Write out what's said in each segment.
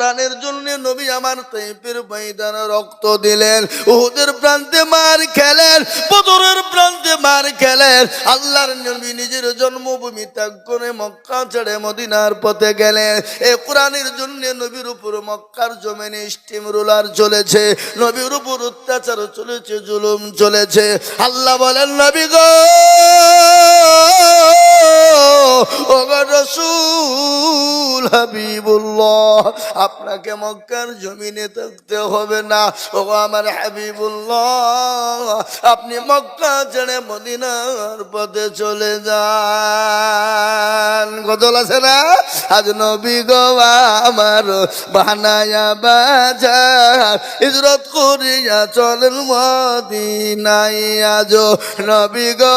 কোরআনের জন্য নবী আমার তৈপের ময়দান রক্ত দিলেন। উহুদের প্রান্তে মার খেলেন, বদরের প্রান্তে মার খেলেন। আল্লাহর নবী নিজের জন্মভূমি ত্যাগ করে মক্কা ছেড়ে মদিনার পথে গেলেন। এই কোরআনের জন্য নবীর উপর মক্কার জমিনে স্টিম রোলার চলেছে, নবীর উপর অত্যাচার চলেছে, জুলুম চলেছে। আল্লাহ বলেন, নবী গো রসুল হাবিবুল্লাহ আপনাকে মক্কার জমিনে থাকতে হবে না। ও আমার হাবিবুল্লাহ, আপনি মক্কা ছেড়ে মদিনার পথে চলে যান। গজল আছে না? আজ নবী গো আমার বানায়া বাজার ইজরত করিয়া চলেন মদিনাই আজ নবী গো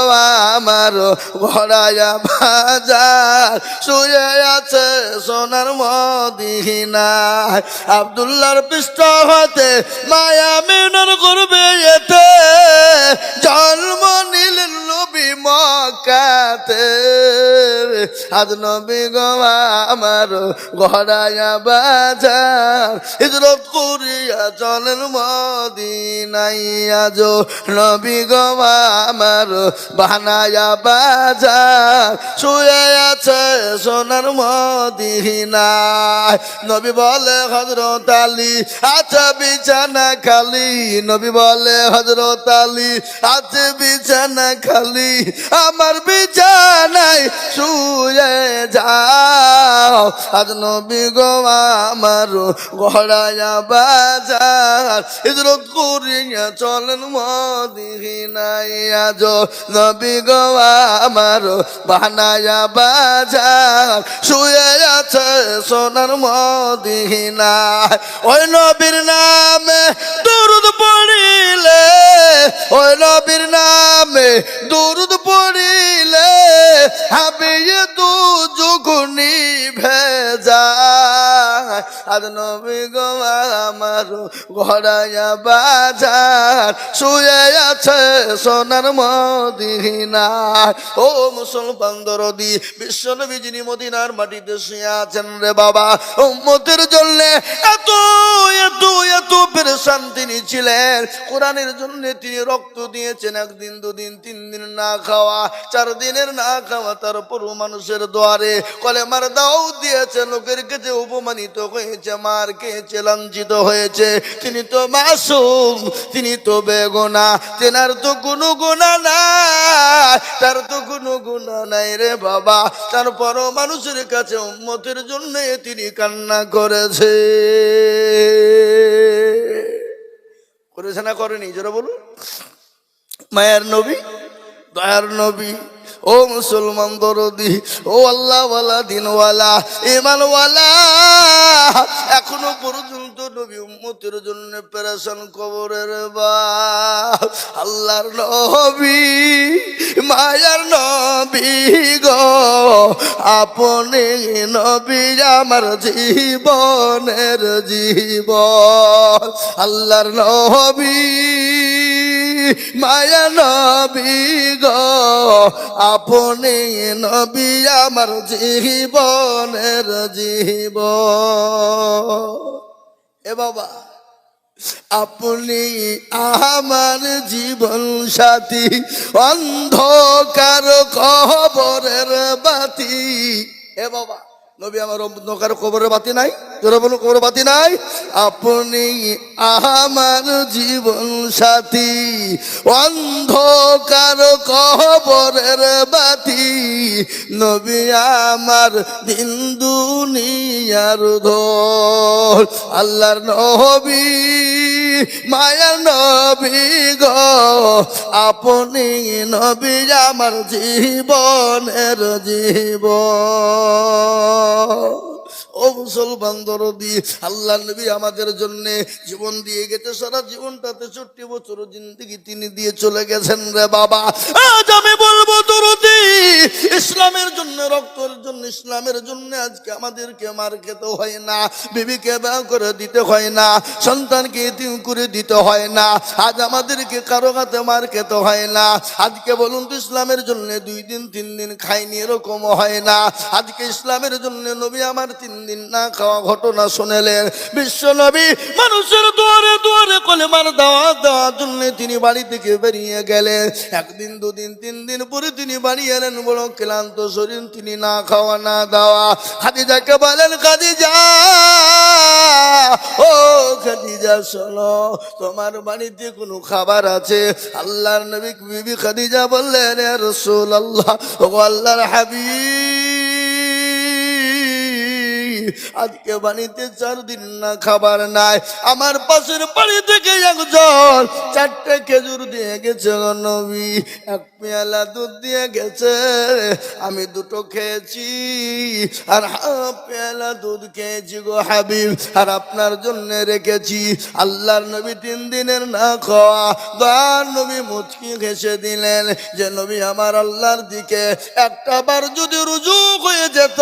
আমার ঘরায়া বাজার, শুয়ে আছে সোনার মদিনায়। আবদুল্লাহর পৃষ্ঠ হতে মায়া মিনর করবে এতে। আজ নবী গো আমার ঘরায়া বাজার। হিজরত করিয়া চলেন মদিনাই আজ। নবী গো আমার বানায়া বাজার। শুয়ে আছে সোনার মদিনায়। নবী বলে হজরত আলী আচ্ছা বিছানা খালি। নবী বলে হজরত আলী, আছে বিছানা খালি। আমার বিছানায় শুয়ে যাও। আজ নবী গো আমার ঘোড়ায়া বাজার। হিজরত করিয়া চলেন মদিনাই আজ নবী গো আমার বানায়া বাজার। শুয়ে আছে সোনার মদিনায়। ওই নবীর নামে দুরুদ পড়িলে, ওই নবীর নামে দুরুদ পড়িলে, হবে আজ নবী গো আমার ঘরায়া বাজার, শুয়ে আছে সোনার মদিনায় ও মুসলমান দরদি বিশ্ব নবী যিনি মদিনার মাটিতে শুয়ে আছেন রে বাবা, উম্মতের জন্য এত এত এত পেরেশান তিনি ছিলেন। কোরআনের জন্য তিনি রক্ত দিয়েছেন, একদিন, দুদিন, তিন দিন না খাওয়া, চার দিনের না খাওয়া তারপরও মানুষের দ্বারে কলেমার দাও দিয়েছে, লোকের কাছে উপমানিত হয়েছে, মার খেয়েছে লাঞ্ছিত হয়েছে। তিনি তো মাসুম, তিনি তো বেগুনা, তেনার তো কোনো গুণা নাই। তার তো কোনো গুণা নাই রে বাবা। তারপরও মানুষের কাছে, উম্মতের জন্য তিনি কান্না করেছে। করেছে না করেনি? যারা বলুন। মায়ের নবী, দয়ার নবী ও মুসলমান দরদি ও আল্লাহওয়ালা দিনওয়ালা ইমানওয়ালা এখনও পর্যন্ত নবী উম্মতের জন্য পেরেশান কবরের বা আল্লাহর নবী, মায়ার নবী গো, আপনি নবী আমার জীবনের জীবন। আল্লাহর নবী মায়া নবী গো, আপনি নবী আমার জীবনের জীব এ বাবা আপনি আমার জীবন সাথী অন্ধকার কবরের বাতি। এ বাবা নবী আমার অন্ধকার কবরের বাতি নাই তোরা বলুন কবরের বাতি নাই। আপনি আমার জীবন সাথী, অন্ধকার কবরের বাতি। নবী আমার দিন দুনিয়ার ধর আল্লাহর নবী, মায়ার নবী গো। আপনি নবী আমার জীবনের জীব ও মুসলমান দরদি, আল্লাহ নবী আমাদের জন্য জীবন দিয়ে গেছে, সারা জীবনটাতে চোট্টি বছর জিন্দগি তিনি দিয়ে চলে গেছেন রে বাবা। ইসলামের জন্য, রক্তের জন্য, ইসলামের জন্য আজকে আমাদেরকে মার খেতে হয় না, বিবিকে ব্যয় করে দিতে হয় না, সন্তানকে ইতিম করে দিতে হয় না, আজ আমাদেরকে কারও হাতে মার খেতে হয় না। আজকে বলুন তো ইসলামের জন্য দুই দিন, তিন দিন খাইনি এরকম হয় না। আজকে ইসলামের জন্য নবী আমার তিন দিন না খাওয়া ঘটনা শুনেলেন। বিশ্ব নবী মানুষের দুয়ারে দুয়ারে কলেমার দাওয়া দেওয়ার জন্য তিনি বাড়ি থেকে বেরিয়ে গেলেন। একদিন, দুদিন, তিন দিন তিনি বানিয়ে এলেন বড় ক্লান্ত শরীর তিনি না খাওয়া, না দাওয়া। খাদিজাকে বলেন, খাদিজা, ও খাদিজা, শোনো, তোমার বাড়িতে কোনো খাবার আছে? আল্লাহর নবী বিবি খাদিজা বললেন রসুল আল্লাহ ও আল্লাহর হাবিব। আজকে বাড়িতে চার দিন না খাবার নাই। আমার পাশের বাড়ি থেকে একজন চারটে খেজুর দিয়ে গেছে নবী, এক পেয়ালা দুধ দিয়ে গেছে। আমি দুটো খেয়েছি আর হাফ পেয়ালা দুধ খেয়েছি গো হাবিব, আর আপনার জন্য রেখেছি। আল্লাহর নবী তিন দিনের না খাওয়া, দয়ার নবী মুচকি ঘেসে দিলেন যে, নবী, আমার আল্লাহর দিকে একটা বার যদি রুজু হয়ে যেত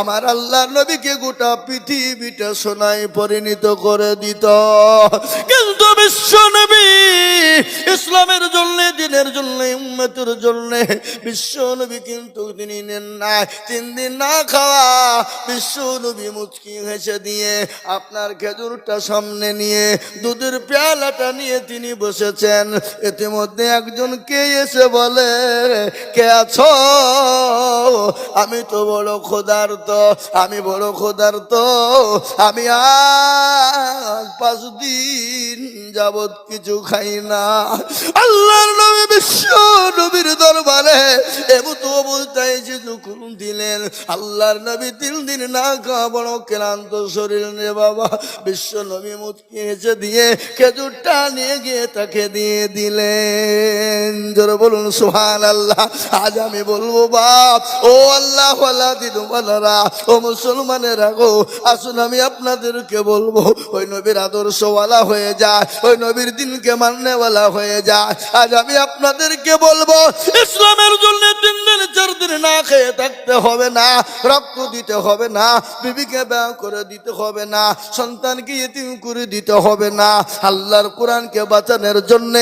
আমার আল্লাহর নবীকে গোটা পৃথিবীটা সোনায় পরিণত করে দিত। কিন্তু বিশ্ব নবী, ইসলামের জন্য, দিনের জন্য, উম্মতের জন্য বিশ্ব নবী কিন্তু তিনি নেন না তিন দিন না খাওয়া বিশ্ব নবী মুচকি হেসে দিয়ে আপনার খেজুরটা সামনে নিয়ে, দুধের পেয়ালাটা নিয়ে তিনি বসেছেন। ইতিমধ্যে একজন কে এসে বলে, কে আছো? আমি তো বড় খোদার্ত আমি বড় খোদার্ত আমি আজ পাঁচ দিন যাবৎ কিছু খাই না। আল্লাহর নবী বিশ্ব নবীর দরবারে এমন তো অবস্থায় যে যখন দিলেন, আল্লাহর নবী তিন দিন না খাওয়া বড় ক্লান্ত শরীর রে বাবা। বিশ্ব নবী মুচকি হেসে দিয়ে খেজুরটা নিয়ে গিয়ে তাকে দিয়ে দিলেন। জোরে বলুন সুহান আল্লাহ আজ আমি বলব, বাপ, ও আল্লাহ দিদু বালারা ও মুসলমানেরা গো, আসুন আমি আপনাদেরকে বলব, ওই নবীর আদর্শওয়ালা হয়ে যায়। ওই নবীর দিনকে মান্যওয়ালা হয়ে যায় আজ আমি আপনাদেরকে বলব, ইসলামের জন্য তিন দিন, চার দিন না খেয়ে থাকতে হবে না, রক্ত দিতে হবে না, বিবিকে ব্যয় করে দিতে হবে না, সন্তানকে ইতিম করে দিতে হবে না। আল্লাহর কোরআনকে বাঁচানোর জন্য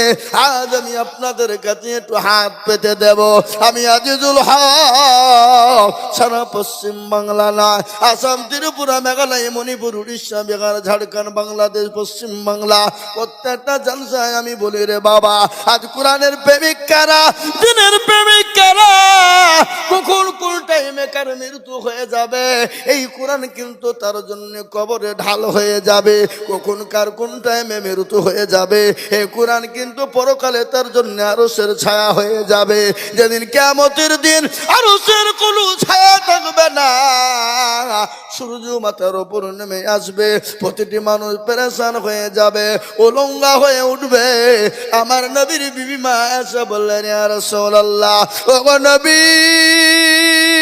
আজ আমি আপনাদের কাছে একটু হাত পেতে দেব। আমি আজিজুল হক, সারা পশ্চিম বাংলা নয়, আসাম, ত্রিপুরা, মেঘালয়, মণিপুর, উড়িষ্যা, বিহার, ঝাড়খণ্ড, বাংলাদেশ, পশ্চিম বাংলা। প্রত্যেকটা জলসায় আমি বলি রে বাবা আজ কোরআনের প্রেমিক কারা? দিনের প্রেমিক কারা? কখন টাইমে কার মৃত্যু হয়ে যাবে? এই কোরআন কিন্তু তার জন্য কবরে ঢাল হয়ে যাবে। কখন কার কোন টাইমে মৃত্যু হয়ে যাবে? এই কোরআন কিন্তু পরকালে তার জন্য আরসের ছায়া হয়ে যাবে। যেদিন কেমতের দিন আরসের কোনো ছায়া থাকবে না। সূর্য মাথার ওপর নেমে আসবে, প্রতিটি মানুষ পেরেশান হয়ে যাবে, উলঙ্গা হয়ে উঠবে। আমার নবীর বিবি মা এসে বললেন আর সোল্লাহ ও নবী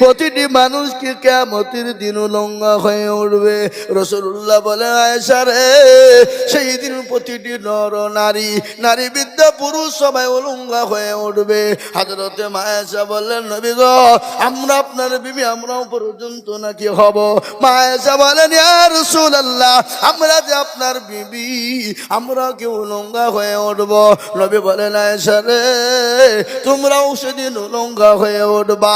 প্রতিটি মানুষকে কেমতির দিন উলঙ্গা হয়ে উঠবে। রসুল্লাহ বলে আয়সা রে, সেই দিন প্রতিটি নর নারী নারী বিদ্যা পুরুষ সবাই উলঙ্গা হয়ে উঠবে। হাজরতে মায়েশা বললেন, নবী গো, আমরা আপনার বিবি, আমরাও পর্যন্ত নাকি হব। মায়েশা বলেন রসুল আল্লাহ আমরা যে আপনার বিবি আমরা কি উলঙ্গা হয়ে উঠব? নবী বলেন, আয়েশা রে, তোমরাও সেদিন উলঙ্গা হয়ে উঠবা।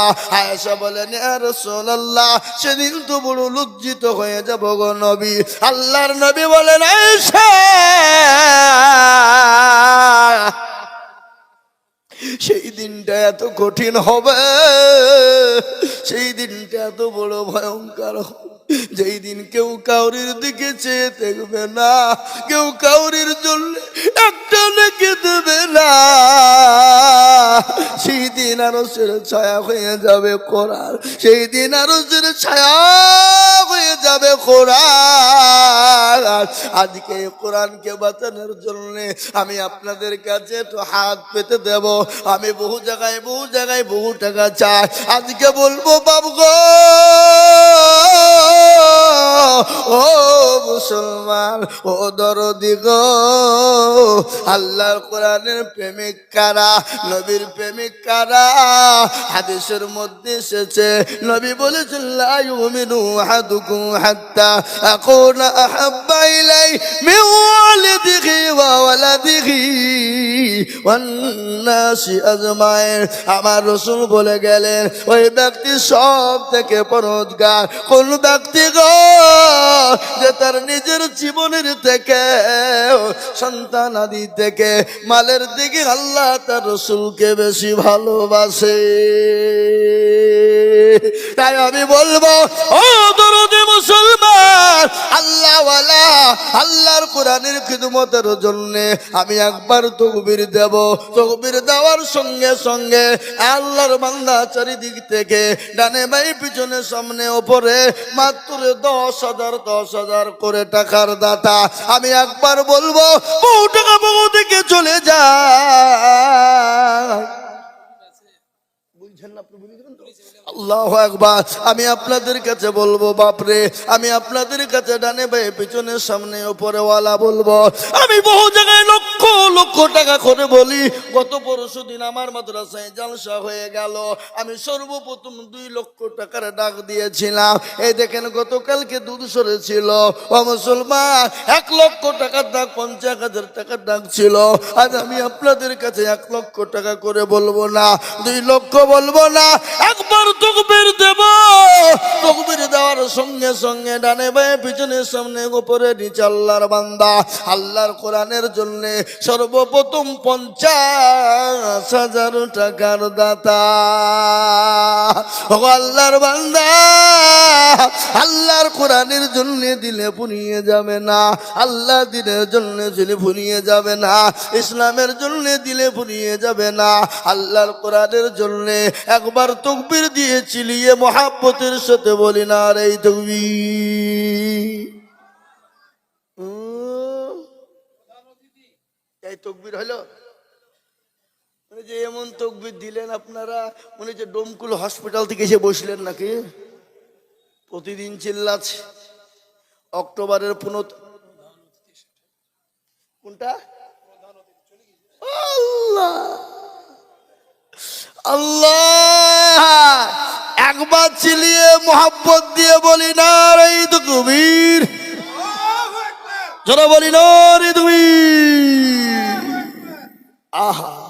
আয়েশা বলেন রসোল্লাহ সেদিন তো বড় লজ্জিত হয়ে যাব গো নবী। আল্লাহর নবী বলেন, আয়েশা! সেই দিনটা এত কঠিন হবে। সেই দিনটা এত বড় ভয়ঙ্কর যেই দিন কেউ কাউরির দিকে চেয়ে দেখবে না, কেউ কাউরির জন্য একটা লেগে দেবে না। সেই দিন আরও ছায়া হয়ে যাবে করার। সেই দিন আরও ছায়া যাবে কোরআন। আজকে কোরআনকে বাঁচানোর জন্য আমি আপনাদের কাছে একটু হাত পেতে দেব। আমি বহু জায়গায় বহু জায়গায় বহু টাকা চাই। আজকে বলব, বাবু গো! ও মুসলমান, ও দরদি গো। আল্লাহর কোরআনের প্রেমিক কারা? নবীর প্রেমিক কারা? হাদিসের মধ্যে এসেছে, নবী বলেছেন হাত্তা আমার রসুল বলে গেলেন, ওই ব্যক্তি সব থেকে পরোজগার কোন ব্যক্তি গো যে তার নিজের জীবনের থেকে, সন্তান আদি থেকে মালের দিকে আল্লাহ তার রসুলকে বেশি ভালোবাসে। তাই আমি বলব, ও দরদি মুসলমান আল্লাহর কোরআনের খিদমতের জন্য আমি একবার তকবির দেব। তকবির দেওয়ার সঙ্গে সঙ্গে আল্লাহর বান্দা চারিদিক থেকে ডানে বাই পিছনে সামনে ওপরে মাত্র দশ হাজার দশ হাজার করে টাকার দাতা। আমি একবার বলব, বহু টাকা বহু দিকে চলে যায়। বুঝছেন না আপনি? আল্লাহ একবার আমি আপনাদের কাছে বলব, বাপরে, আমি আপনাদের কাছে ডানে ভাই পিছনে সামনে ওপরেওয়ালা বলব। আমি বহু জায়গায় লক্ষ লক্ষ টাকা করে বলি, গত পরশু দিন আমার মাদ্রাসায় জালসা হয়ে গেল। আমি সর্বপ্রথম দুই লক্ষ টাকার ডাক দিয়েছিলাম। এই দেখেন, গতকালকে দুধ সরেছিল। ও মুসলমান, এক লক্ষ টাকার ডাক, পঞ্চাশ হাজার টাকার ডাক ছিল। আজ আমি আপনাদের কাছে এক লক্ষ টাকা করে বলব না, দুই লক্ষ বলব না, একবার তকবির দেব। তকবির দেওয়ার সঙ্গে সঙ্গে ডানে বায়ে, পিছনে সামনে উপরে নিচে আল্লাহর বান্দা। আল্লাহর কোরআনের জন্য সর্বপ্রথম পঞ্চাশ হাজার টাকার দাতা। আল্লাহর বান্দা, আল্লাহর কোরআনের জন্য দিলে ফুরিয়ে যাবে না আল্লাহ দিনের জন্য দিলে ফুরিয়ে যাবে না, ইসলামের জন্য দিলে ফুরিয়ে যাবে না, আল্লাহর কোরআনের জন্য একবার তকবির দিয়ে চিলিয়ে মহাব্বতের সাথে বলি না রে তকবির। এই তকবির হলো? মনে যে এমন তকবির দিলেন আপনারা, মনে যে ডোমকুল হসপিটাল থেকে এসে বসলেন নাকি? প্রতিদিন চিল্লাচ্ছে। অক্টোবরের পুনত কোনটা? আল্লাহ! আল্লাহ! একবার চিলিয়ে মোহাব্বত দিয়ে বলি না রে তো কবির যারা বলি রে তুমি। আহা।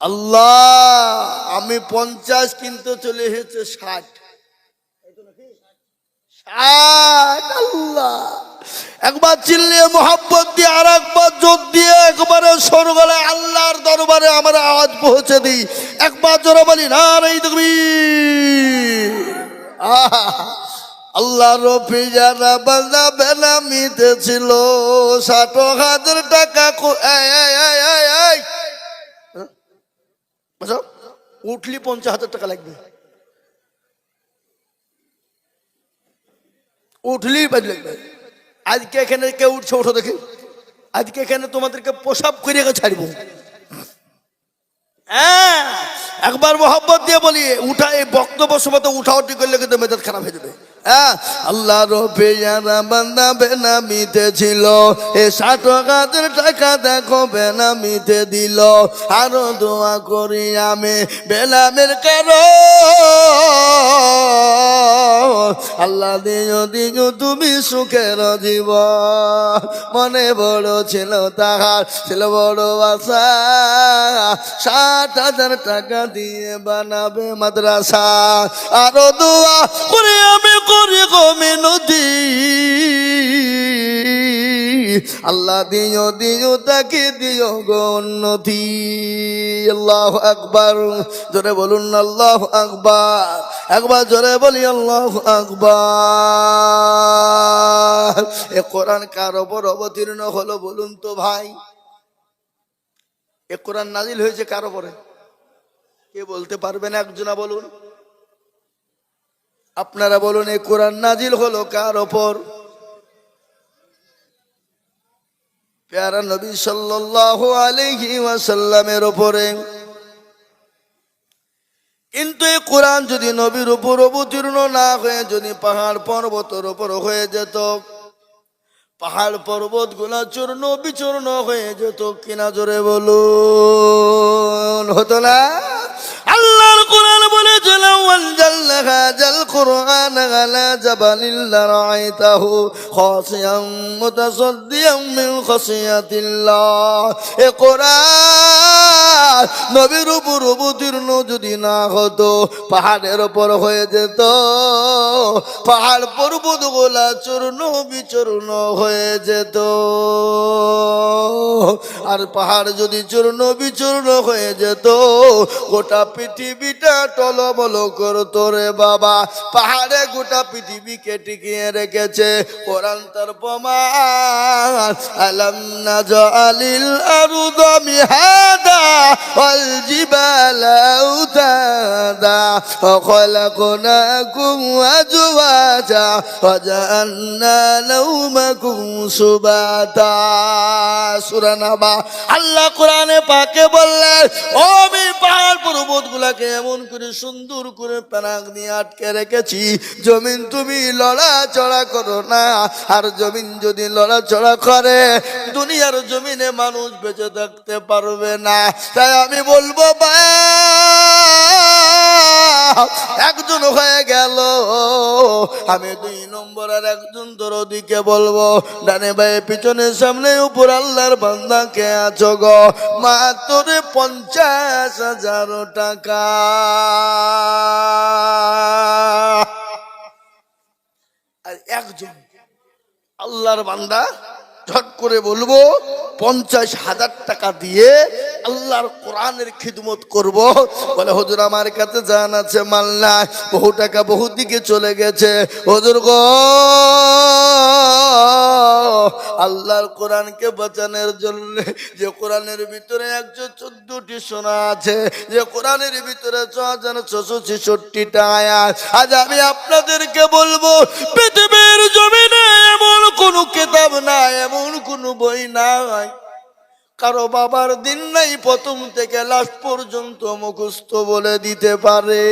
আল্লাহ, আমি পঞ্চাশ কিন্তু চলে এসেছে ষাট। ষাট, আল্লাহ। একবার চিল্লিয়ে মোহাব্বত দিয়ে আর একবার জোর দিয়ে একবারে সরগলায় আল্লাহর দরবারে আমরা আওয়াজ পৌঁছে দিই। একবার জোরে বলি না রে তুমি। আহা। আল্লাহ রফি যারা বান্দা বেনামিতে ছিল ষাট হাজার টাকা। হ্যাঁ? উঠলি পঞ্চাশ হাজার টাকা লাগবে। উঠলি লাগবে। আজকে এখানে কে উঠছে, ওঠো দেখে। আজকে এখানে তোমাদেরকে প্রসাব করে ছাড়বো। হ্যাঁ একবার মোহাম্মত দিয়ে বলি, উঠা, এই বক্তব্য সময় তো উঠা উঠি করলে কিন্তু মেজাজ খারাপ হয়ে যাবে। আল্লাহ রবে যারা বান্দা বেনামিতে ছিল। এ ষাট হাজার টাকা দেখো বেনামিতে দিল। আরও দোয়া করি আমি বেনামের কারও। আল্লাহ দিও দিও তুমি সুখের জীব মনে বড় ছিল তাহার, ছিল বড় আশা। ষাট হাজার টাকা দিয়ে বানাবে মাদ্রাসা। আরও দোয়া করে আমি করি গো নদী আল্লাহ দিও দিও, তাকে দিও গো উন্নতি। আল্লাহ আকবার। জোরে বলুন আল্লাহ আকবার। একবার জোরে বলি, আল্লাহ আকবার। এ কোরআন কার ওপর অবতীর্ণ হলো বলুন তো ভাই? এ কোরআন নাজিল হয়েছে কার ওপরে কে বলতে পারবেন একজনা বলুন। আপনারা বলুন এ কোরআন নাজিল হলো কার ওপর? পেয়ারা নবী ওয়াসাল্লামের উপরে কিন্তু এই কোরআন যদি নবীর উপর অবতীর্ণ না হয়ে, যদি পাহাড় পর্বতের উপর হয়ে যেত, পাহাড় পর্বতগুলা চূর্ণ বিচূর্ণ হয়ে যেত কিনা জোরে বলুন, হতো না? আল্লাহর কোরআন বলেছিল ওয়ানজালনা হাযাল কুরআন আলা জাবালিল লারাইতাহু খাসিয়াম মুতাসাদ্দিয়াম মিন খাসিয়াতিল্লাহ এ কোরআন নবীর উপর অবতীর্ণ যদি না হতো, পাহাড়ের ওপর হয়ে যেত। পাহাড় পর্বত গোলা চূর্ণ বিচূর্ণ হয়ে যেত। আর পাহাড় যদি চূর্ণ বিচূর্ণ হয়ে যেত, গোটা পৃথিবীটা টলবল করতো রে। বাবা পাহাড়ে গোটা পৃথিবীকে টিকিয়ে রেখেছে কোরআন তার প্রমাণ আলম না জালিল আরুদ মিহাদা ওয়াল জিবালা আউতাদা وخلقناكم أزواجا وجعلنا نومكم سباتا সূরা নাবা আল্লাহ কোরআনে পাকে বললেন ও আমি পাহাড় পর্বত গুলাকে এমন করে সুন্দর করে প্যানাক দিয়ে আটকে রেখেছি। জমিন তুমি লড়াচড়া করো না। আর জমিন যদি লড়াচড়া করে, দুনিয়ার জমিনে মানুষ বেঁচে থাকতে পারবে না। তাই আমি বলব বা একজন হয়ে গেল। আমি দুই নম্বর আর একজন দরদিকে বলব, ডানে ভাই পিছনে সামনে, উপর আল্লাহর বান্দাকে আছো গো? মাত্র পঞ্চাশ হাজার টাকা। আর একজন, আল্লাহর বান্দা, ঝট করে বলব, পঞ্চাশ হাজার টাকা দিয়ে আল্লাহর কোরআনের খিদমত করব। বলে, হুজুর, আমার কাছে জান আছে, মাল না বহু টাকা বহু দিকে চলে গেছে। হজুর গো, আল্লাহর কোরআনকে বাঁচানোর জন্য যে কোরআনের ভিতরে একশো চোদ্দটি সোনা আছে, যে কোরআনের ভিতরে ছ হাজার ছশো ছেষট্টিটা আয়াত। আজ আমি আপনাদেরকে বলব, পৃথিবীর জমিনে এমন কোনো কেতাব নাই, এমন কোনো বই নাই কারও বাবার দিন নাই প্রথম থেকে লাস্ট পর্যন্ত মুখস্থ বলে দিতে পারে।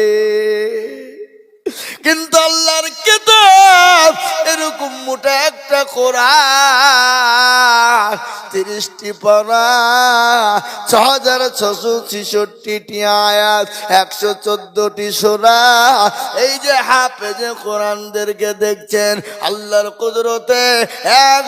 কিন্তু আল্লাহর কেতাব এরকম মোটা একটা কোরআন, তিরিশটি পারা ছ হাজার ছশো ছিষট্টিটি আয়াত, একশো চোদ্দটি সোরা। এই যে হাফেজে কোরআনদেরকে দেখছেন, আল্লাহর কুদরতে এক